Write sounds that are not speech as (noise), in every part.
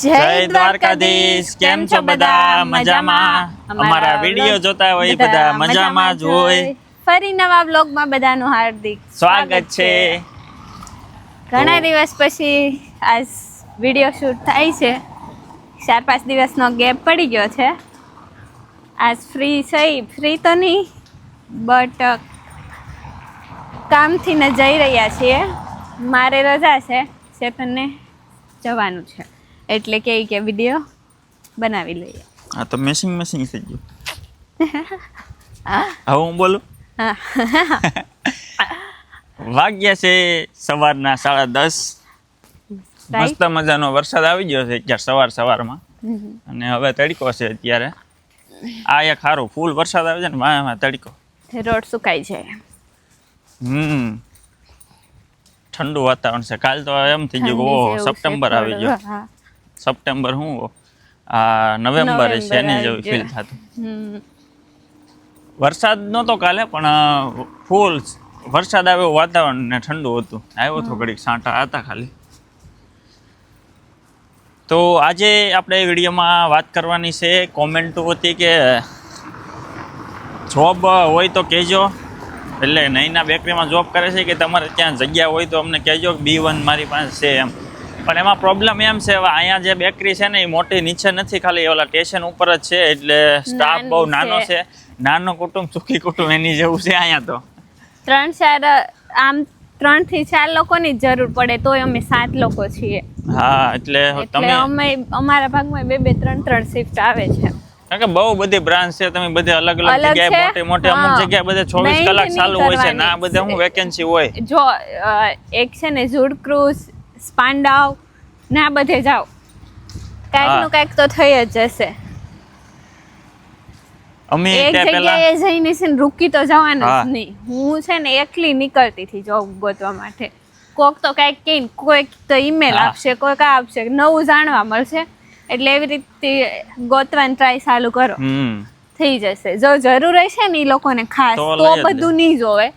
જય દ્વારકાધીશ કેમ છો બધા? મજામાં? અમારા વીડિયો જોતા હોય બધા મજામાં જ હોય. ફરી નવા બ્લોગમાં બધાનું હાર્દિક સ્વાગત છે. ઘણા દિવસ પછી આજ વીડિયો શૂટ થાય છે. ચાર પાંચ દિવસનો ગેપ પડી ગયો છે. આજ ફ્રી થઈ. ફ્રી તો નહીં બટ કામથી ને જઈ રહ્યા છીએ. મારે રજા છે. ચેતનને જવાનું છે. એટલે કે કે વીડિયો બનાવી લઈએ. હા તો મેસિંગ મેસિંગ થઈ ગયું. હવે હું બોલું? વાગ્યા છે સવારના સાડા દસ. મસ્ત મજાનો વરસાદ આવી ગયો છે અત્યારે સવાર સવારમાં. અને હવે તડકો છે અત્યારે. આ એક સારું ફૂલ વરસાદ આવે છે ને વાહ તડકો. રોડ સુકાઈ છે હમ. ઠંડુ વાતાવરણ છે. કાલ તો એમ થઈ ગયું છે સપ્ટેમ્બર આવી ગયો. સપ્ટેમ્બર હું આ નવેમ્બર છે એની જેવું ફીલ થતું? વરસાદ નહોતો કાલે પણ ફૂલ વરસાદ આવ્યો વાતાવરણ ને ઠંડુ હતું. આવ્યો તો ઘડીક સાંટા હતા ખાલી. તો આજે આપણે વિડીયોમાં વાત કરવાની છે કોમેન્ટો હતી કે જોબ હોય તો કહેજો. એટલે નહીંના બેકરીમાં જોબ કરે છે કે તમારે ત્યાં જગ્યા હોય તો અમને કહેજો બી વન મારી પાસે છે એમ. પણ એમાં પ્રોબ્લેમ એમ છે હવે અહીંયા જે બેકરી છે ને એ મોટી નીચે નથી ખાલી ઓલા સ્ટેશન ઉપર જ છે એટલે સ્ટાફ બહુ નાનો છે. નાનો કુટુંબ સુખી કુટુંબ એની જેવું છે અહીંયા તો. ત્રણ ચાર આમ ત્રણથી ચાર લોકોની જરૂર પડે તોય અમે સાત લોકો છીએ. હા એટલે તમે અમે અમારા ભાગમાં બે બે ત્રણ ત્રણ શિફ્ટ આવે છે. કારણ કે બહુ બધી બ્રાન્ચ છે તમે બધે અલગ અલગ જગ્યાએ મોટી મોટી અમુક જગ્યાએ બધે ચોવીસ કલાક ચાલુ હોય છે ના બધે હું વેકેન્સી હોય. જો એક છે ને ઝુડ ક્રુઝ સ્પાન્ડાવ ને આ બધે જાઓ. કાંઈકનું કાંઈક તો થઈ જ જશે. અમે એક જગ્યાએ જઈને છે ને રૂકી તો જવાનું જ નહીં. હું છે ને એકલી નીકળતી હતી જોબ ગોતવા માટે. કોક તો કાંઈક કહીને કોઈક તો ઈમેલ આપશે કોઈક આપશે. નવું જાણવા મળશે. એટલે એવી રીતે ગોતવાની ટ્રાય ચાલુ કરો. થઈ જશે. જો જરૂર હશે ને એ લોકોને ખાસ તો. બધું નહીં જોવે.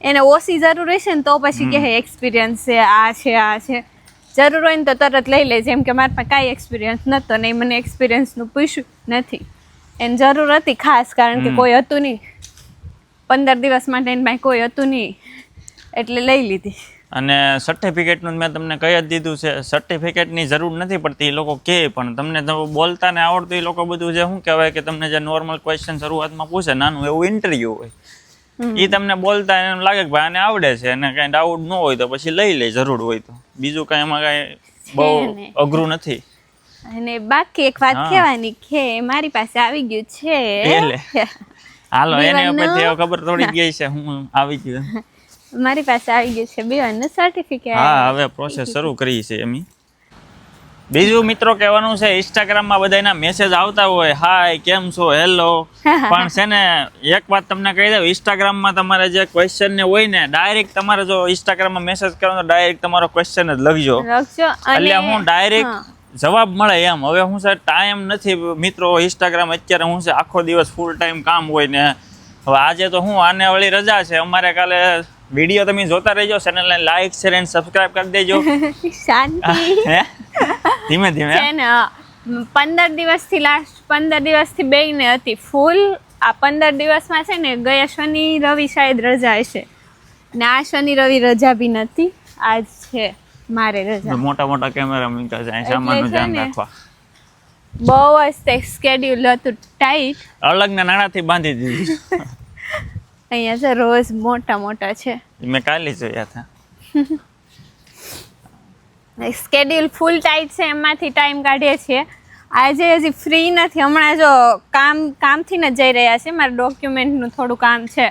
એને ઓછી જરૂર હશે ને તો પછી કે એક્સપિરિયન્સ છે આ છે આ છે. જરૂર હોય ને તો તરત લઈ લે જેમ કે મારા પાસે કાંઈ એક્સપિરિયન્સ નહોતો ને મને એક્સપિરિયન્સનું પૂછ્યું નથી. એને જરૂર હતી ખાસ કારણ કે કોઈ હતું નહીં. પંદર દિવસ માટે એની પાસે કોઈ હતું નહીં. એટલે લઈ લીધી. અને સર્ટિફિકેટનું મેં તમને કહી જ દીધું છે. સર્ટિફિકેટની જરૂર નથી પડતી એ લોકો કહે પણ. તમને તો બોલતા ને આવડતું એ લોકો બધું જે શું કહેવાય કે તમને જે નોર્મલ ક્વેશ્ચન શરૂઆતમાં પૂછે નાનું એવું ઇન્ટરવ્યૂ હોય. એ તમને બોલતા એમ લાગે કે ભાઈ આને આવડે છે અને કાંઈ ડાઉટ ન હોય તો પછી લઈ લે જરૂર હોય તો. બીજું કાંઈ એમાં કાંઈ બહુ અઘરું નથી. અને બાકી એક વાત. કહેવાની કે મારી પાસે આવી ગયું. છે. હાલો એને પછી ખબર થોડી ગઈ છે હું આવી ગયું. મારી પાસે આવી ગયું છે. બીવાનું સર્ટિફિકેટ હા હવે પ્રોસેસ શરૂ કરી છે એમ બીજું મિત્રો કહેવાનું છે ઇન્સ્ટાગ્રામમાં બધાના મેસેજ આવતા હોય હાય કેમ છો? હેલો (laughs) પણ છે ને એક વાત તમને કહી દઉં ઇન્સ્ટાગ્રામમાં તમારે જે ક્વેશ્ચન ને હોય ને ડાયરેક્ટ તમારે જો ઇન્સ્ટાગ્રામમાં મેસેજ કરો તો ડાયરેક્ટ તમારો ક્વેશ્ચન જ લખજો. એટલે હું ડાયરેક્ટ જવાબ મળે એમ. હવે હું છે ટાઈમ નથી મિત્રો ઇન્સ્ટાગ્રામ અત્યારે હું છે આખો દિવસ ફૂલ ટાઈમ કામ હોય ને. હવે આજે તો હું આને વળી રજા છે. અમારે કાલે વીડિયો તમે જોતા રહેજો ચેનલને લાઈક શેર એન્ડ સબસ્ક્રાઇબ કરી દેજો. (laughs) શાંતિ. (laughs) હે? ધીમે ધીમે છે ને પંદર દિવસથી લાસ્ટ પંદર દિવસથી ને હતી ફૂલ આ પંદર દિવસમાં છે ને ગયા શનિ રવિ શાયદ રજા હશે. ને આ શનિ રવિ રજા બી નથી આજ છે મારે રજા. મોટા મોટા કેમેરા મૂક્યા છે સામાનનું ધ્યાન રાખવા. બહુ જ તે સ્કેડ્યુલ હતું ટાઈટ અલગના નાણાથી બાંધી દીધી. (laughs) અહીંયા છે રોજ મોટા મોટા છે. મેં કાલે જોયા હતા. (laughs) સ્કેડ્યુલ ફૂલ ટાઈટ છે એમાંથી ટાઈમ કાઢીએ છીએ. આજે હજી ફ્રી નથી હમણાં જો કામ કામથી ને જઈ રહ્યા છે મારા ડોક્યુમેન્ટનું થોડું કામ છે.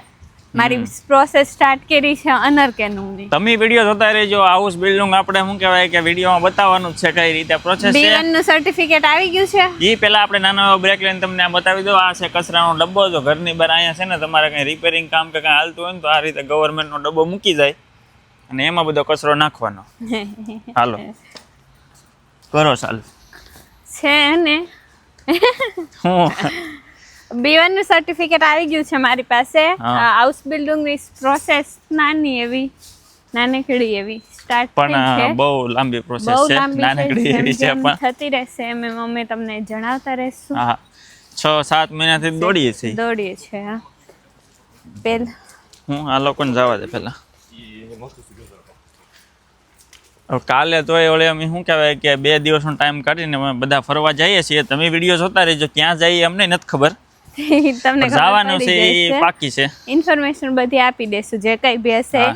મારી પ્રોસેસ સ્ટાર્ટ કરી છે અનર અનરકેનુંની તમે વિડિયો જોતા રહેજો હાઉસ બિલ્ડિંગ આપણે શું કહેવાય કે વિડિયોમાં બતાવવાનું છે કઈ રીતે પ્રોસેસ છે. નું સર્ટિફિકેટ આવી ગયું છે? એ પહેલા આપણે નાનો એવો બ્રેક લઈને તમને આ બતાવી દો આ છે કચરાનો ડબ્બો જો ઘરની બહાર અહીંયા છે ને તમારે કંઈ રિપેરિંગ કામ કે કંઈ હાલતું હોય ને તો આ રીતે ગવર્મેન્ટનો ડબ્બો મૂકી જાય. અને એમાં બધો કચરો નાખવાનો. (laughs) હાલો. કરો ચાલુ. છે ને? હું? બી નું સર્ટિફિકેટ આવી ગયું છે મારી પાસે. હાઉસ બિલ્ડિંગની પ્રોસેસ નાની એવી નાનકડી એવી સ્ટાર્ટ પણ બહુ લાંબી પ્રોસેસ છે. નાનકડી એવી છે પણ. થતી રહેશે એમ અમે તમને જણાવતા રહેશું. હા. છ સાત મહિનાથી દોડીએ છીએ. દોડીએ છીએ હા. પેલ હું આ લોકોને જવા દે પેલા કાલે એ ઓલે અમે શું કહેવાય કે બે દિવસનો ટાઈમ કાઢીને અમે બધા ફરવા જઈએ છીએ. તમે વીડિયો જોતા રહેજો. ક્યાં જઈએ અમને નથી ખબર. (laughs) તમને જવાનું છે એ પાકી છે. ઇન્ફોર્મેશન બધી આપી દેશું. જે કંઈ બી હશે. હા.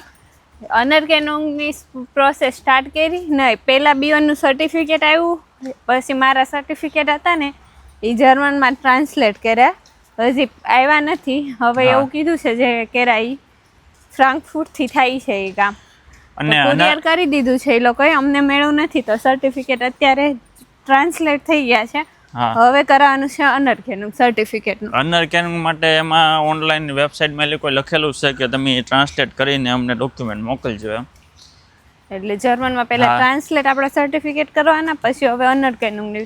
અનરકેનોંગની પ્રોસેસ સ્ટાર્ટ કરી. નહીં પહેલાં બીઓનનું સર્ટિફિકેટ આવ્યું. પછી મારા સર્ટિફિકેટ હતા ને એ જર્મનમાં ટ્રાન્સલેટ કર્યા. હજી આવ્યા નથી. હવે એવું કીધું છે જે કેરા એ ફ્રાન્કફુટથી થાય છે એ કામ અને કુરિયર કરી દીધું છે એ લોકોએ અમને મેળવું નથી તો સર્ટિફિકેટ અત્યારે ટ્રાન્સલેટ થઈ ગયા છે. હવે કરાવવાનું છે અનરકેનું સર્ટિફિકેટનું અનર કેન માટે એમાં ઓનલાઈન વેબસાઇટમાં એ કોઈ લખેલું છે કે તમે ટ્રાન્સલેટ કરીને અમને ડોક્યુમેન્ટ મોકલજો એમ. એટલે જર્મનમાં પહેલાં ટ્રાન્સલેટ આપણે સર્ટિફિકેટ કરવાના પછી હવે અનરકેનુંની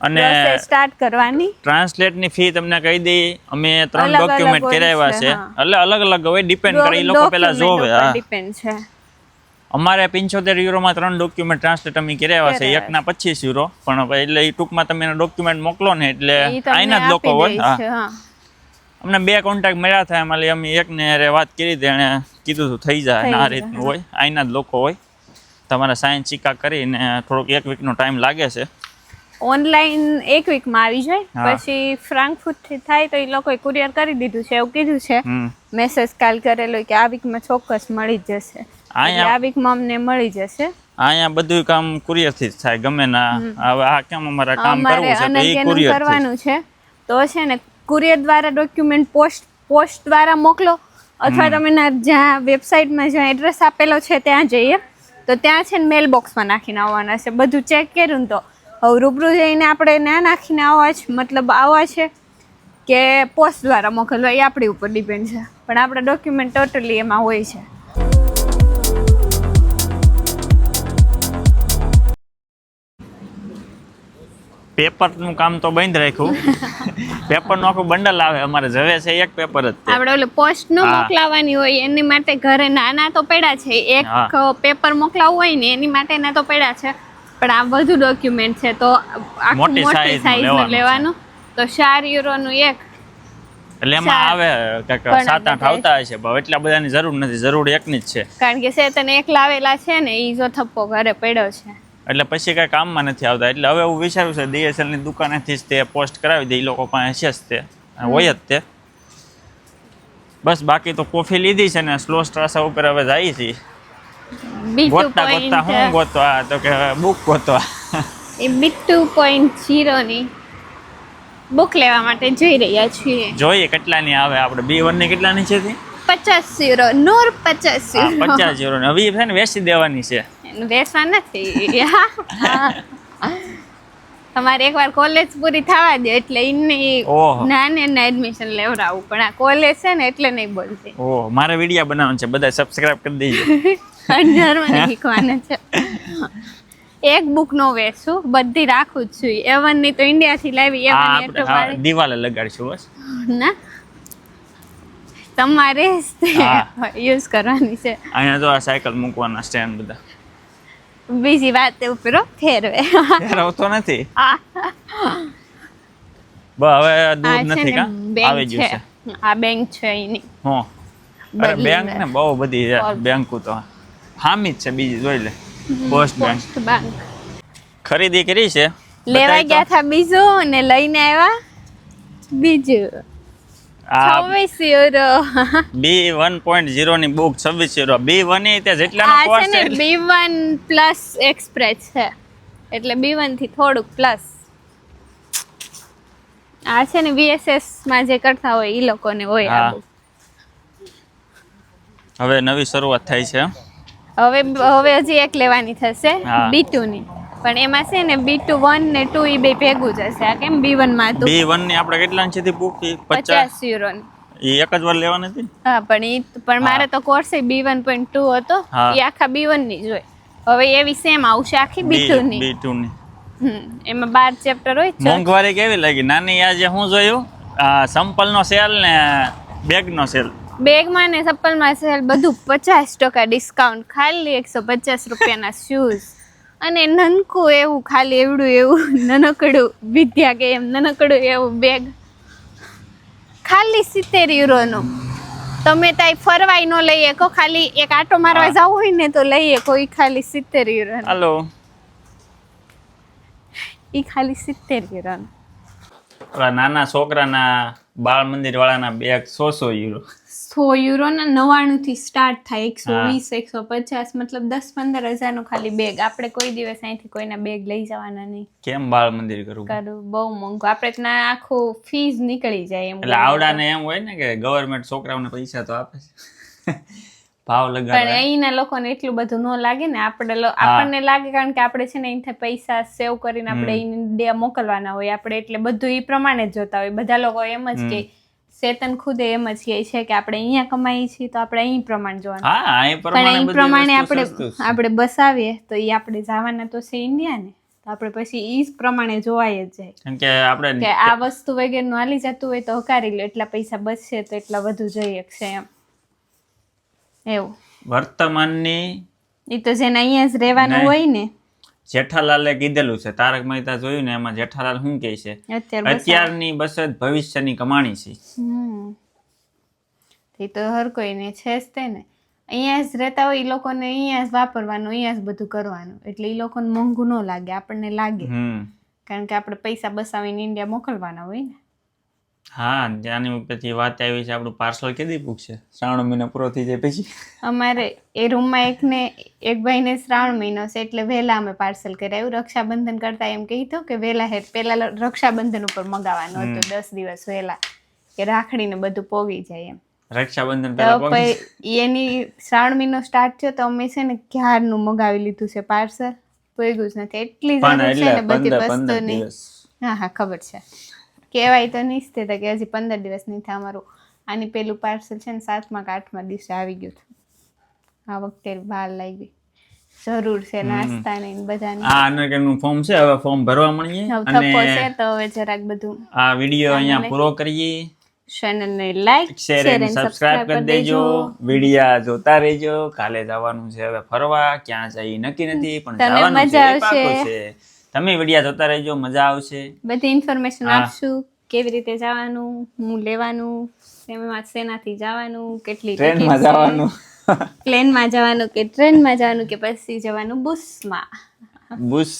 અને સ્ટાર્ટ કરવાની. ટ્રાન્સલેટની ફી તમને કહી દઈ. અમે ત્રણ ડોક્યુમેન્ટ કરાવ્યા છે, એટલે અલગ અલગ હોય ડિપેન્ડ કરે એ લોકો પેલા જોવે હા. ડિપેન્ડ છે. અમારે પંચોતેર યુરોમાં ત્રણ ડોક્યુમેન્ટ ટ્રાન્સલેટ અમે કરાવ્યા છે. એક એકના પચીસ યુરો પણ એટલે એ ટૂંકમાં તમે ડોક્યુમેન્ટ મોકલો ને એટલે આઈના જ લોકો હોય હા. અમને બે કોન્ટેક્ટ મળ્યા હતા એમાં અમે એકને અરે વાત કરી હતી એણે કીધું હતું થઈ જાય આ રીતનું હોય આઈના જ લોકો હોય. તમારે સાયન્સ ચીકા કરીને થોડોક એક વીકનો ટાઈમ લાગે છે. ઓનલાઈન એક વીકમાં આવી જાય. પછી ફ્રાન્કફુટથી થાય તો એ લોકોએ કુરિયર કરી દીધું છે એવું કીધું છે. મેસેજ કાલ કરેલો કે આ વીકમાં ચોક્કસ મળી જ જશે. આ વીકમાં અમને મળી જશે. અહીંયા બધું કામ કુરિયરથી જ થાય ગમે ના. હવે આ કેમ અમારા કામ કરવું છે એ કુરિયર કરવાનું છે. તો છે ને કુરિયર દ્વારા ડોક્યુમેન્ટ પોસ્ટ પોસ્ટ દ્વારા મોકલો. અથવા તમે જ્યાં જ્યાં વેબસાઇટમાં જ્યાં એડ્રેસ આપેલો છે ત્યાં જઈએ. તો ત્યાં છે ને મેલ બોક્સમાં નાખીને આવવાના છે. બધું ચેક કર્યું તો હવે રૂબરૂ જઈને આપણે ના નાખીને આવવા છે મતલબ આવવા છે કે પોસ્ટ દ્વારા મોકલવા એ આપણી ઉપર ડિપેન્ડ છે. પણ આપણા ડોક્યુમેન્ટ ટોટલી એમાં હોય છે. પેપરનું કામ તો બંધ રાખ્યું. (laughs) પેપરનું આખું બંડલ આવે. અમારે જવે છે એક પેપર જ આપણે ઓલે પોસ્ટ નો મોકલાવાની હોય એની માટે ઘરે નાના તો પડ્યા છે. એક પેપર મોકલાવવું હોય ને એની માટે ના તો પડ્યા છે. પણ આ બધું ડોક્યુમેન્ટ છે તો મોટી સાઈઝ લેવાનું તો ચાર યુરોનું એક. એટલે એમાં આવે સાત આઠ આવતા હશે પણ એટલા બધાની જરૂર નથી જરૂર એકની જ છે. કારણ કે સેતન એક લાવેલા છે ને ઈ જો થપ્પો ઘરે પડ્યો છે. એટલે પછી કાંઈ કામમાં નથી આવતા એટલે હવે હું વિચારું છે DSL ની દુકાનેથી જ તે પોસ્ટ કરાવી દે એ લોકો પાસે છે જ તે હોય જ તે. બસ બાકી તો કોફી લીધી છે ને સ્લો સ્ટ્રાસા ઉપર હવે જાય છે. ગોતતા ગોતતા હું ગોતવા? તો કે બુક ગોતવા. એ બીટુ પોઈન્ટની બુક લેવા માટે જઈ રહ્યા છીએ. જોઈએ કેટલાની આવે આપણે. બી વનની કેટલાની છે પચાસ યુરો નૂર પચાસ યુરો પચાસ યુરો હવે છે ને વેચી દેવાની છે. વેચવા નથી. તમારે એકવાર કોલેજ પૂરી થવા દે એટલે એને નાને નાને એડમિશન લેવડાવું. પણ આ કોલેજ છે ને એટલે નહીં બોલતી. ઓહ મારે વીડિયો બનાવવાનું છે. બધા સબસ્ક્રાઇબ કરી દેજો. (laughs) જર્મની શીખવાના છે. એક બુક નો વેચું બધી રાખું જ છું. એવનની તો ઇન્ડિયાથી લાવી એવન આપણે હા, દિવાલે લગાડશું બસ. ના. તમારે. યુઝ કરવાની છે. અહીંયા તો આ સાયકલ મૂકવાના સ્ટેન્ડ બધા. બીજી વાત ઉપર ફેરવે. ફેરવતો નથી. હવે દૂર નથી કા? આવી ગયું છે. છે. આ બેંક છે એની. હો. અરે બેંક ને બહુ બધી છે. બેંકો તો. હામી જ છે બીજી જોઈ લે. પોસ્ટ બેંક ખરીદી કરી છે. લેવા ગયા હતા બીજું અને લઈને આવ્યા. બીજું. છવ્વીસ euro B one point zero ની બુક છવ્વીસ યુરો બી વન એ ત્યાં જેટલાનો કોર્સ છે બી વન પ્લસ એક્સપ્રેસ છે. એટલે બી વનથી થોડુંક પ્લસ આ છે ને વીએસએસમાં જે કરતા હોય એ લોકોને હોય આ હવે નવી શરૂઆત થાય છે. હવે હવે હજી એક લેવાની થશે હા. બી ની પણ એમાં છે ને બી ટુ વન ને ટુ એ બે ભેગું જશે આ કેમ બી વનમાં હતું? બી વનની આપણે કેટલા છે બુક પચાસ. યુરો એ એક જ વાર લેવાની હતી? હા પણ એ પણ મારે તો course B one point two હતો. એ આખા બી વનની જ હોય. હવે એવી સેમ આવશે આખી બી ટુ ની બી ટુ ની એમાં બાર ચેપ્ટર હોય મોંઘવારી કેવી લાગી? નાની આજે હું જોયું? આ સંપલ નો સેલ ને બેગ નો સેલ. બેગમાં ને ચપ્પલમાં સેલ બધું પચાસ ટકા ડિસ્કાઉન્ટ ખાલી એકસો પચાસ રૂપિયાના શૂઝ અને નનકું એવું ખાલી એવડું એવું નનકડું વિદ્યા કે એમ નનકડું એવું બેગ ખાલી સિત્તેર યુરોનું. તમે ત્યાં ફરવાય ન લઈએ કો ખાલી એક આટો મારવા. જવું હોય ને તો લઈએ કોઈ ખાલી સિત્તેર યુરો હાલો. એ ખાલી સિત્તેર યુરો નાના છોકરાના બાળ મંદિર વાળાના બેગ સો સો યુરો. સો યુરોના નવ્વાણુંથી સ્ટાર્ટ થાય એકસો. વીસ એકસો પચાસ મતલબ દસ પંદર હજારનું ખાલી બેગ આપણે કોઈ દિવસ અહીંથી કોઈના બેગ લઈ જવાના નહીં. કેમ બાળ મંદિર કરવું? કરવું બહુ મોંઘું. આપણે ત્યાં આખું ફીસ નીકળી જાય એમ એટલે આવડાને એમ હોય ને કે ગવર્મેન્ટ છોકરાઓને પૈસા તો આપે છે. (laughs) ભાવ પણ લગાડે અહીંના લોકોને એટલું બધું ન લાગે ને. આપણે આપણને લાગે કારણ કે આપણે છે ને અહીંથી પૈસા સેવ કરીને આપણે મોકલવાના હોય. આપણે એટલે બધું એ પ્રમાણે જ જોતા હોય. બધા લોકો એમ જ કે ચેતન ખુદે એમ જ કહે છે કે આપણે અહીંયા કમાઈએ છીએ તો આપણે અહીં પ્રમાણે જોવાનું. હા એ પણ એ પ્રમાણે આપણે. આપણે બસાવીએ તો એ આપણે જવાના તો છે ઇન્ડિયા ને. તો આપણે પછી એ જ પ્રમાણે જોવાય જ જાય. કે આપણે કે આ વસ્તુ વગેરેનું હાલી જતું હોય તો હકારી લો એટલા પૈસા બચશે તો એટલા વધુ જઈ શકશે એમ. એવું. વર્તમાનની એ તો જેને અહીંયા જ રહેવાનું હોય ને જેઠાલાલે કીધેલું છે તારક મહેતા જોયું ને એમાં જેઠાલાલ શું કહે છે? અત્યારની બચત ભવિષ્યની કમાણી છે. હમ. એ તો હર કોઈને છે જ તે ને. અહીંયા જ રહેતા હોય એ લોકોને અહીંયા જ વાપરવાનું અહીંયા જ બધું કરવાનું. એટલે એ લોકોને મોંઘું ન લાગે આપણને લાગે. હમ. કારણ કે આપણે પૈસા બસાવીને ઇન્ડિયા મોકલવાના હોય ને. હા ત્યાંની પછી વાત આવી છે આપણું પાર્સલ કેદી પૂછશે શ્રાવણ મહિનો પૂરો થઈ જાય પછી? અમારે એ રૂમમાં એકને એક ભાઈને શ્રાવણ મહિનો છે એટલે વહેલા અમે પાર્સલ કરાયું. રક્ષાબંધન કરતા એમ કહીતો કે વહેલા હેર પહેલા રક્ષાબંધન ઉપર મગાવવાનું હતું. દસ દિવસ વહેલા. કે રાખડીને બધું પોગી જાય એમ. રક્ષાબંધન પહેલા એની શ્રાવણ મહિનો સ્ટાર્ટ થયો તો અમે છે ને ક્યારનું મગાવી લીધું છે પાર્સલ પોગ્યું જ નથી. એટલી જ છે ને બધી વસ્તુની હા હા ખબર છે. કહેવાય તો નહીં જ તે કે હજી પંદર દિવસ નહીં થાય અમારું. આની પેલું પાર્સલ છે ને સાતમા કે આઠમા દિવસે આવી ગયું હતું. આ વખતે વાર લાગી જરૂર છે નાસ્તા ને બધાની. આ અનકેનું ફોર્મ છે હવે ફોર્મ ભરવા મળીએ. અને છે તો હવે જરાક બધું આ વીડિયો અહીંયા પૂરો કરીએ. ચેનલને લાઈક શેર અને સબસ્ક્રાઇબ કરી દેજો. વિડિયા જોતા રહેજો. કાલે જવાનું છે હવે ફરવા. ક્યાં જઈ નક્કી નથી પણ જવાનું છે મજા આવશે. છે. તમે વિડિયા જોતા રહેજો મજા આવશે. બધી ઇન્ફોર્મેશન. આપશું. કેવી રીતે જવાનું હું લેવાનું એમાં સેનાથી જવાનું કેટલી ટ્રેનમાં જવાનું. (laughs) પ્લેનમાં જવાનું કે ટ્રેનમાં જવાનું કે પછી જવાનું બુસમાં? બુસ.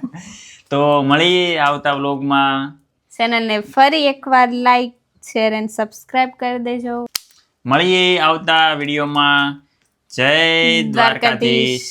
(laughs) તો મળીએ આવતા વ્લોગમાં ચેનલને ફરી એકવાર લાઈક શેર એન્ડ સબસ્ક્રાઇબ કરી દેજો. મળીએ આવતા વિડીયોમાં. જય દ્વારકાધીશ.